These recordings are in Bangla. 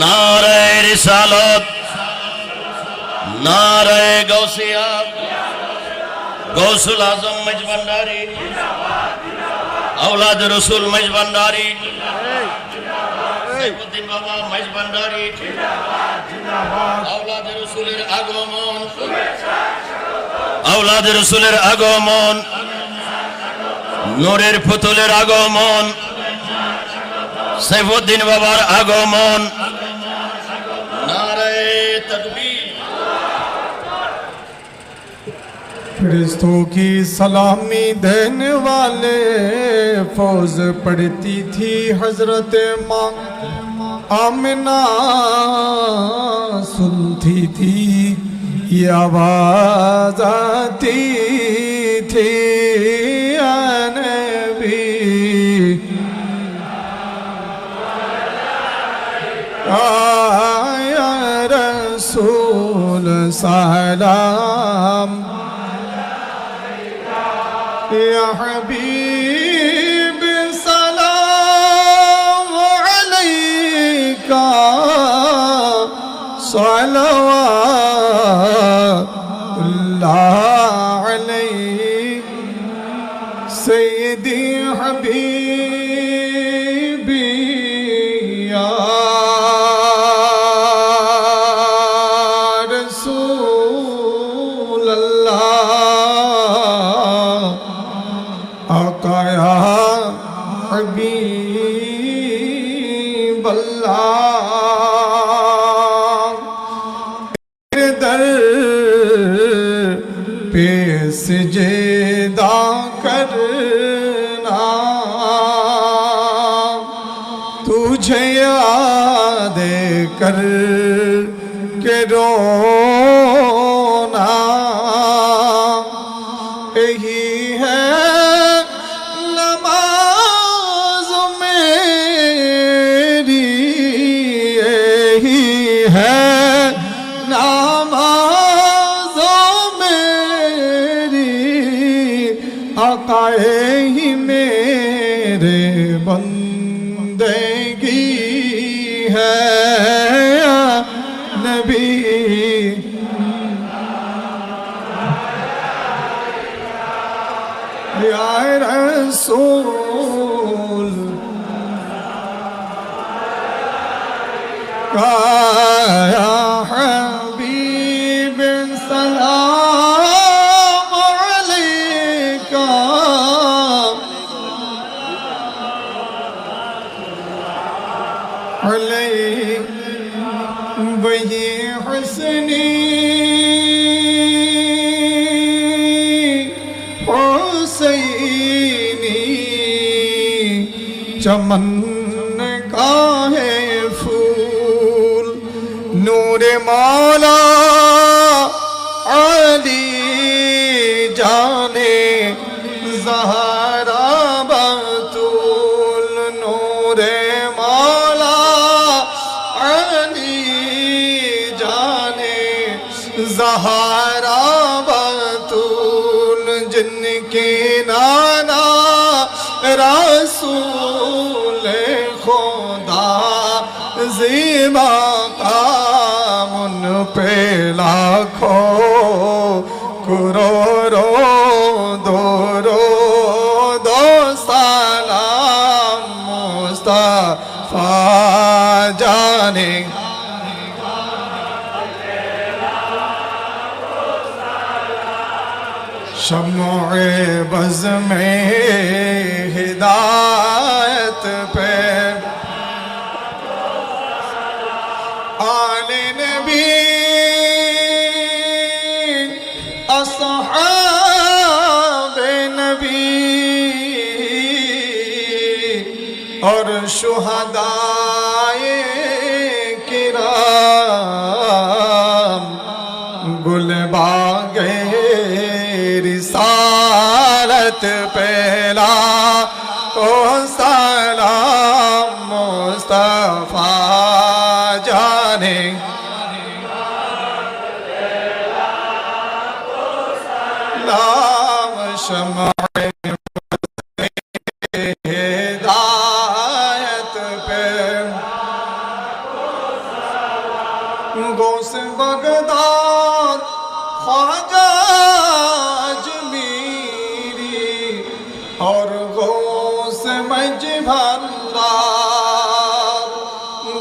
নারায় রিসালত নারায় গৌসিয়া গৌসুল আজম মজবন্ডারি औलाद रसूल मज भंडारी সৈফুদ্দিন বাবা মজ ভন্ডারি औलाद রসুলের আগমন औलाद রসুলের আগমন নূরের পুতুলের আগমন সৈফুদ্দিন বাবার আগমন فرستوں کی سلامی دینے والے فوز پڑتی تھی حضرت ماں۔ آمنہ سنتی تھی، یہ آواز آتی تھی۔ یا رسول، سلام۔ يا حبيب سلام عليك. صلوات الله عليك سيدي حبيبي. दर पे सजेदा करना तुझे याद कर के रोना यही بندگی ہے یا نبی یا رسول کا চমন গাহে ফুল, নূরে মালা আলি জানে জাহারা বাতুল, নূরে মালা আলি জানে জাহারা বাতুল, জিনকে নানা রাসূল सिवा कामुन पे लाखो कुरोरो दोरो दो सलाम मुस्तफा जाने शमो बज में हिदा गुलबागे रिसालत पहला ओ सलाम मुस्तफा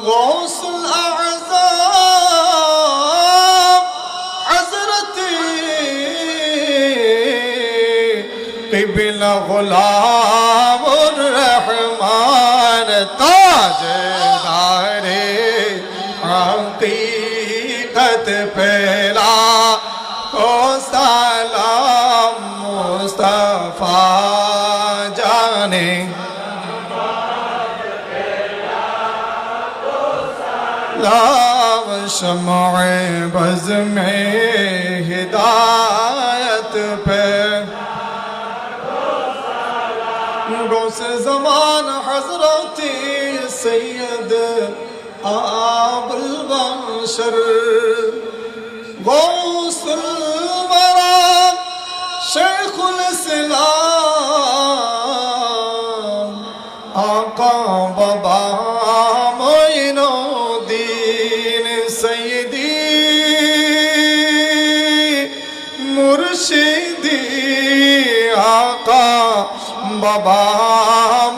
غوث الأعظام عزرتي قبل غلام الرحمن تاج داري حقيقت پہ شمع بز میں ہدایت پہ۔ گوس زمان حضرت سید آب البنشر گوس মুর্শিদি আকা বাবা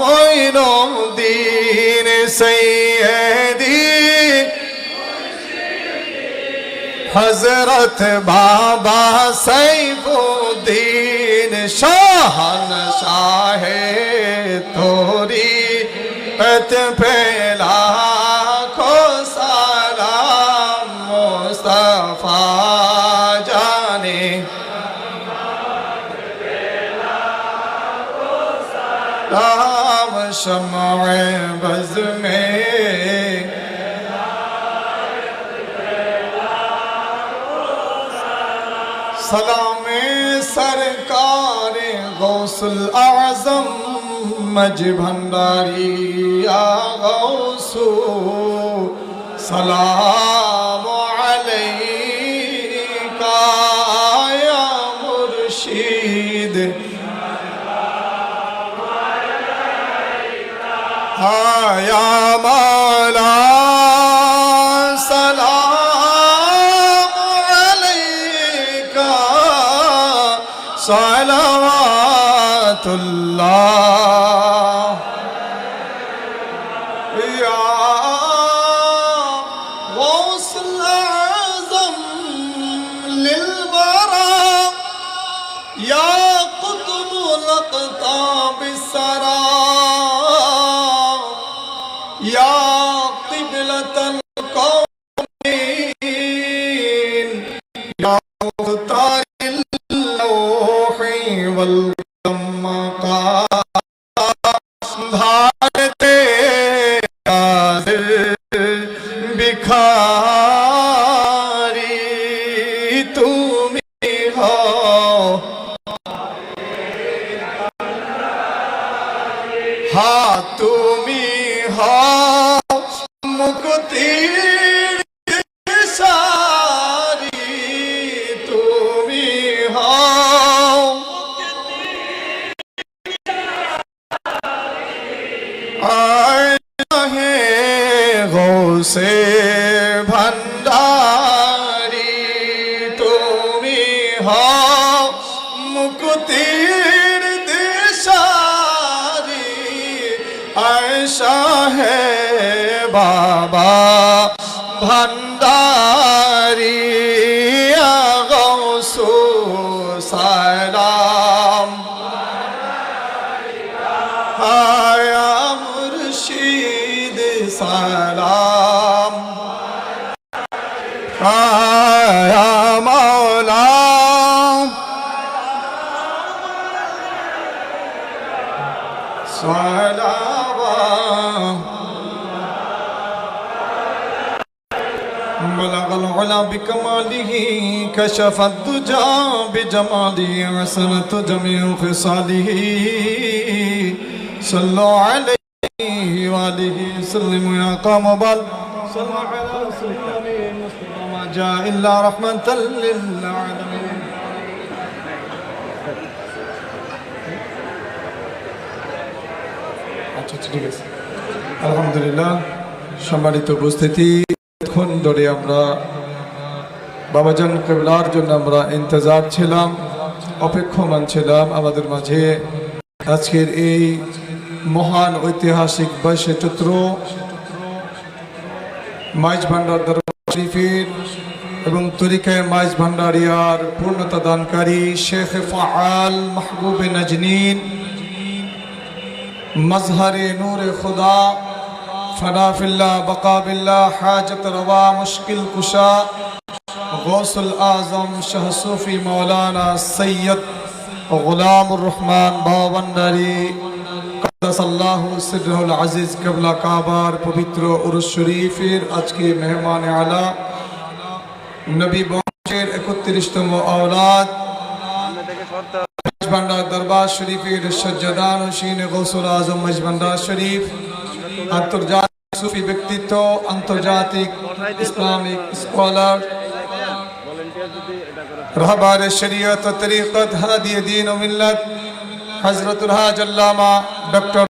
মঈনুদ্দিন সৈয়দি হজরত বাবা সৈফুদ্দিন শাহন শাহে তোরি পত ফেলা سلام سرکار غوث العظم مجبنداری آغوث سلام সারা हाँ তুমি হও মুক্তির সারি তুমি হও আয় হে গৌসে ভণ্ডারি গৌসু সালাম আয়া মুর্শিদ সালাম আয়া মৌলা সালাম بلغ العلا بكماله كشف الدجى بجماله حسنت جميع خصاله صلوا عليه وآله وسلموا يا قوم بل صلوا على رسول المصطفى ما جاء إلا رحمة للعالمين আচ্ছা আচ্ছা, ঠিক আছে আলহামদুলিল্লাহ সম্মানিত উপস্থিতি দীর্ঘক্ষণ ধরে আমরা বাবাজান কেবলার জন্য আমরা ইন্তজার ছিলাম, অপেক্ষমান ছিলাম আমাদের মাঝে। আজকের এই মহান ঐতিহাসিক বৈশ্য চিত্র, মাইজ ভান্ডার দরবার শরীফের এবং তরিকায় মাইজ ভান্ডারিয়ার পূর্ণতা দানকারী শেখ ফাআল মাহবুব নজনীন, মজহরে নূর খুদা, ফনাফিল্লা, বকাবিল্লা, হাজত রওয়া, মুশকিল কুশা غوث الأعظم شاه صوفي مولانا سيد غلام الرحمن باونداري قدس الله سره العزيز قبل কাবার পবিত্র উরুস শরীফের আজকে মেহমান আলা নবী বংশের একত্রিশতম আওলাদ মজবান্ডা দরবার শরীফের সজ্জাদান হোসেন গৌসুল আজম মজবান্ডা শরীফ আন্তর্জাতিক সুফি ব্যক্তিত্ব আন্তর্জাতিক ইসলামিক স্কলার رہبار شریعت و طریقت حادی دین حضرت الحاج علامہ ڈاکٹر